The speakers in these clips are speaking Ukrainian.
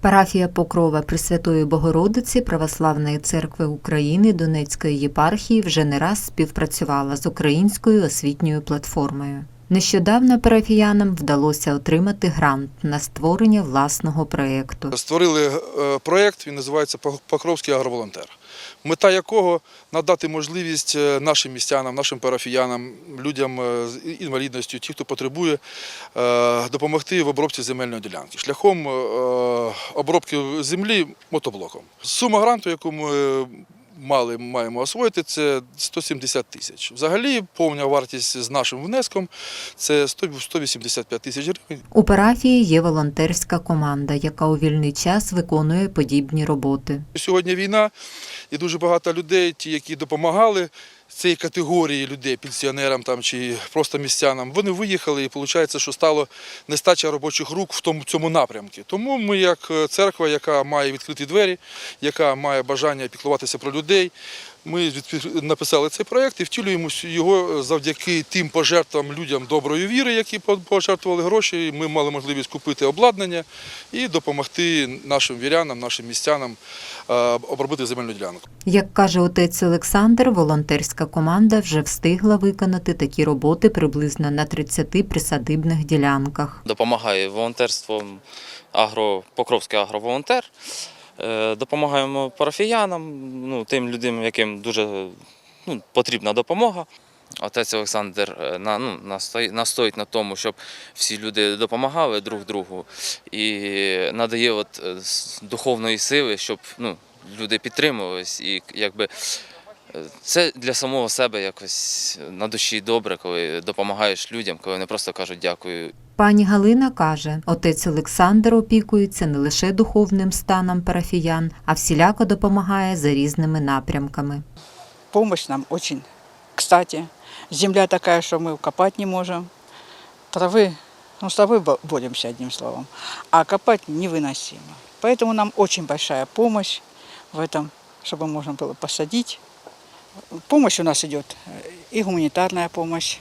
Парафія Покрова Пресвятої Богородиці Православної церкви України Донецької єпархії вже не раз співпрацювала з українською освітньою платформою. Нещодавно парафіянам вдалося отримати грант на створення власного проєкту. Створили е, проєкт, він називається «Пох- Покровський агроволонтер. Мета якого надати можливість е, нашим містянам, нашим парафіянам, людям е, з інвалідністю, ті, хто потребує, допомогти в обробці земельної ділянки шляхом обробки землі мотоблоком. Сума гранту, яку ми мали, маємо освоїти, це 170 тисяч. Взагалі, повна вартість з нашим внеском це 100 185 тисяч гривень. У парафії є волонтерська команда, яка у вільний час виконує подібні роботи. Сьогодні війна, і дуже багато людей, ті, які допомагали цієї категорії людей, пенсіонерам там чи просто містянам, вони виїхали, і виходить, що стало нестача робочих рук в тому цьому напрямку. Тому ми, як е, церква, яка має відкриті двері, яка має бажання піклуватися про людей. Ми написали цей проєкт і втілюємо його завдяки тим пожертвам людям доброї віри, які пожертвували гроші. Ми мали можливість купити обладнання і допомогти нашим вірянам, нашим містянам е, обробити земельну ділянку. Як каже отець Олександр, волонтерська команда вже встигла виконати такі роботи приблизно на 30 присадибних ділянках. допомагає волонтерством агро, Покровський агроволонтер. Е, Допомагаємо парафіянам, ну, тим людям, яким дуже ну, потрібна допомога. Отець Олександр е, на, ну, настоїть на тому, щоб всі люди допомагали друг другу і надає от, е, духовної сили, щоб ну, люди підтримувались. І якби це для самого себе якось на душі добре, коли допомагаєш людям, коли вони просто кажуть дякую Пані Галина каже, отець Олександр опікується не лише духовним станом парафіян, а всіляко допомагає за різними напрямками. Помощь нам очень кстати. Земля такая, что мы копать не можем. Травы, ну, с травой бо- боремся, одним словом. А копать невыносимо. Поэтому нам очень большая помощь в этом, чтобы можно было посадить. Помощь у нас идет э, и гуманитарная помощь,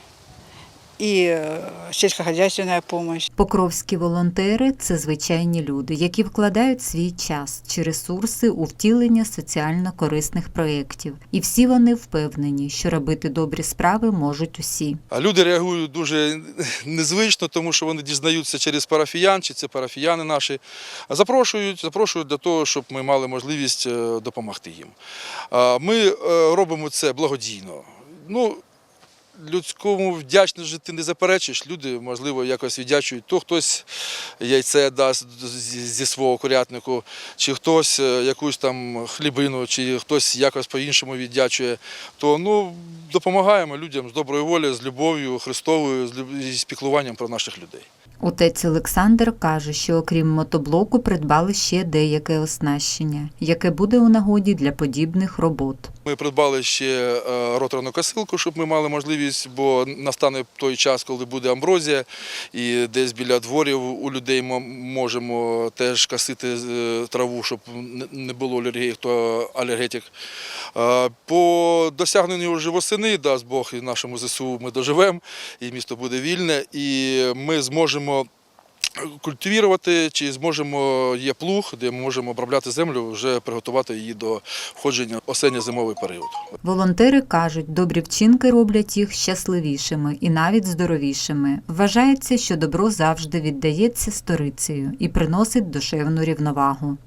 и э, сельскохозяйственная помощь. Покровські волонтери це звичайні люди, які вкладають свій час чи ресурси у втілення соціально корисних проєктів. І всі вони впевнені, що робити добрі справи можуть усі. А люди реагують дуже незвично, тому що вони дізнаються через парафіян, чи це парафіяни наші. Запрошують, запрошують для того, щоб ми мали можливість е, допомогти їм. Ми е, робимо це благодійно. Ну, людському вдячності ти не заперечиш. Люди, можливо, якось віддячують. То хтось яйце дасть зі свого курятнику, чи хтось е, якусь там хлібину, чи хтось якось по-іншому віддячує. То ну, допомагаємо людям з доброї волі, з любов'ю Христовою, з люб- з піклуванням про наших людей. Отець Олександр каже, що окрім мотоблоку придбали ще деяке оснащення, яке буде у нагоді для подібних робот. Ми придбали ще е, роторну косилку, щоб ми мали можливість, бо настане той час, коли буде амброзія, і десь біля дворів у людей ми можемо теж косити е, траву, щоб не- було алергії, хто алергетик. Е, По досягненню вже дасть Бог, і нашому ЗСУ ми доживемо, і місто буде вільне, і ми зможемо культивувати, чи зможемо, є плуг, де ми можемо обробляти землю, вже приготувати її до входження осенньо-зимовий період. Волонтери кажуть, добрі вчинки роблять їх щасливішими і навіть здоровішими. Вважається, що добро завжди віддається сторицею і приносить душевну рівновагу.